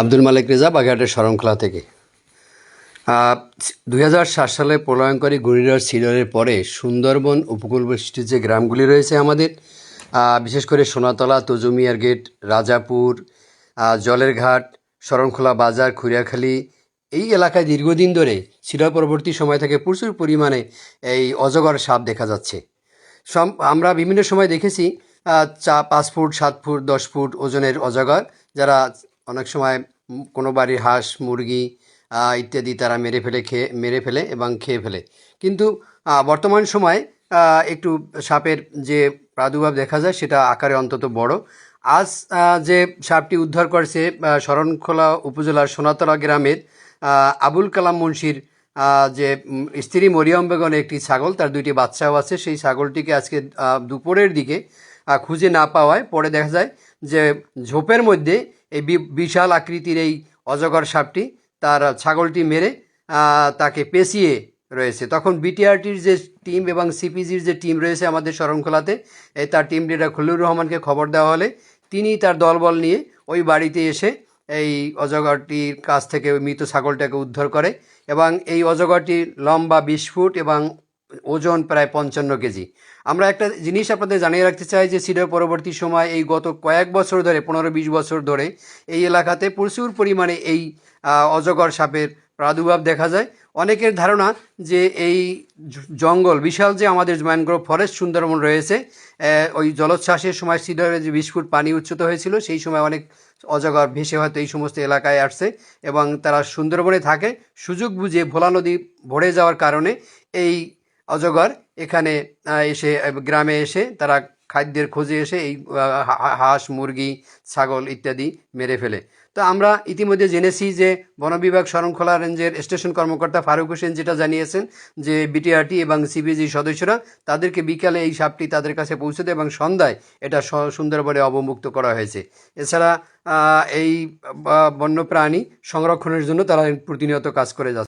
আব্দুল মালিক রেজা বাগেরহাটের শরণখোলা থেকে। দুই সাত সালে প্রলয়ঙ্করী ঘূর্ণিঝড় সিডরের পরে সুন্দরবন উপকূলবর্তী যে গ্রামগুলি রয়েছে আমাদের বিশেষ করে সোনাতলা, তজুমিয়ার গেট, রাজাপুর জলের ঘাট শরণখোলা বাজার খুরিয়াখালী এই এলাকায় দীর্ঘদিন ধরে সিডর পরবর্তী সময় থেকে প্রচুর পরিমাণে এই অজগর সাপ দেখা যাচ্ছে। আমরা বিভিন্ন সময় দেখেছি চা পাঁচ ফুট, সাত ফুট, দশ ফুট ওজনের অজগর যারা অনেক সময় কোনো বাড়ির হাঁস, মুরগি ইত্যাদি তারা মেরে ফেলে খেয়ে, মেরে ফেলে এবং খেয়ে ফেলে। কিন্তু বর্তমান সময় একটু সাপের যে প্রাদুর্ভাব দেখা যায় সেটা আকারে অন্তত বড়। আজ যে সাপটি উদ্ধার করেছে শরণখোলা উপজেলার সোনাতলা গ্রামের আবুল কালাম মুন্সির যে স্ত্রী মরিয়ম বেগমের একটি ছাগল, তার দুইটি বাচ্চাও আছে। সেই ছাগলটিকে আজকে দুপুরের দিকে খুঁজে না পাওয়ায় পরে দেখা যায় যে ঝোপের মধ্যে এই বিশাল আকৃতির এই অজগর সাপটি তার ছাগলটি মেরে তাকে পেঁচিয়ে রয়েছে। তখন বিটিআরটির যে টিম এবং সিপিজির যে টিম রয়েছে আমাদের শরণখোলাতে তার টিম লিডার খলিলুর রহমানকে খবর দেওয়া হলে তিনি তার দলবল নিয়ে ওই বাড়িতে এসে এই অজগরটির কাছ থেকে মৃত ছাগলটাকে উদ্ধার করে এবং এই অজগরটি লম্বা বিশ ফুট এবং ওজন প্রায় পঞ্চান্ন কেজি। আমরা একটা জিনিস আপনাদের জানিয়ে রাখতে চাই যে সিডর পরবর্তী সময় এই গত কয়েক বছর ধরে, পনেরো বিশ বছর ধরে এই এলাকাতে প্রচুর পরিমাণে এই অজগর সাপের প্রাদুর্ভাব দেখা যায়। অনেকের ধারণা যে এই জঙ্গল, বিশাল যে আমাদের ম্যানগ্রোভ ফরেস্ট সুন্দরবন রয়েছে ওই জলোচ্ছ্বাসের সময় সিডরে যে বিশ ফুট পানি উচ্চত হয়েছিল, সেই সময় অনেক অজগর ভেসে হয়তো এই সমস্ত এলাকায় আসছে এবং তারা সুন্দরবনে থাকে। সুযোগ বুঝে ভোলা নদী ভরে যাওয়ার কারণে এই অজগর। এখানে এসে গ্রামে এসে তারা খাদ্যের খোঁজে এসে এই হাঁস, মুরগি, ছাগল ইত্যাদি মেরে ফেলে। তো আমরা ইতিমধ্যে জেনেছি যে বন বিভাগ শরণখোলা রেঞ্জের স্টেশন কর্মকর্তা ফারুক হোসেন যেটা জানিয়েছেন যে বিটিআরটি এবং সিবিজি সদস্যরা তাদেরকে বিকালে এই সাপটি তাদের কাছে পৌঁছে দেয় এবং সন্ধ্যায় এটা সুন্দরবনে অবমুক্ত করা হয়েছে। এছাড়া এই বন্যপ্রাণী সংরক্ষণের জন্য তারা প্রতিনিয়ত কাজ করে যাচ্ছে।